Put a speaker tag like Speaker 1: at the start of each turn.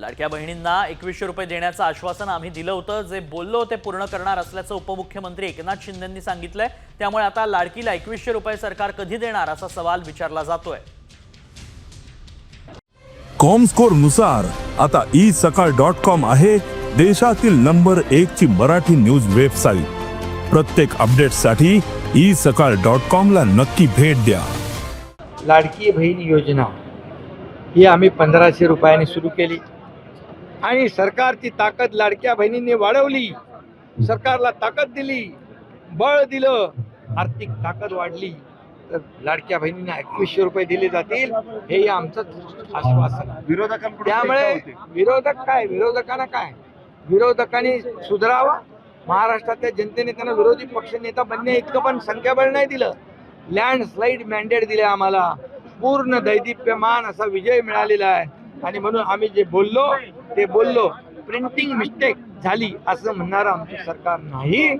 Speaker 1: लाडक्या बहिणींना एकवीसशे रुपये देण्याचं आश्वासन आम्ही दिलं होतं. जे बोललो ते पूर्ण करणार असल्याचं उपमुख्यमंत्री एकनाथ शिंदेंनी सांगितलंय. त्यामुळे आता लाडकीला एकवीसशे रुपये सरकार कधी देणार असा सवाल विचारला जातोय.
Speaker 2: कॉमस्कोरनुसार आता ई सकाळ डॉट कॉम आहे देशातील नंबर एक ची मराठी न्यूज वेबसाईट. प्रत्येक अपडेटसाठी ई सकाळ डॉट कॉम ला नक्की भेट द्या.
Speaker 3: लाडकी बहीण योजना ही आम्ही पंधराशे रुपयांनी सुरू केली. आणि सरकारची ताकद लाडक्या बहिणींनी वाढवली. सरकारला ताकद दिली बळ दिलं आर्थिक ताकद वाढली. तर लाडक्या बहिणींना एकवीसशे रुपये दिले जातील हे आमचं आश्वासन आहे.
Speaker 4: विरोधकांकडून
Speaker 3: त्यामुळे. विरोधक काय? विरोधकांना काय? विरोधकांनी सुधारावा. महाराष्ट्रातल्या जनतेने त्यांना विरोधी पक्ष नेता बनण्या इतकं पण संख्याबळ नाही दिलं. लँडस्लाईड मॅन्डेट दिले आम्हाला. पूर्ण दैदिप्यमान असा विजय मिळालेला आहे. आणि म्हणून आम्ही जे बोललो ते बोललो प्रिंटिंग मिस्टेक झाली असं म्हणणारं आमचं सरकार नाही.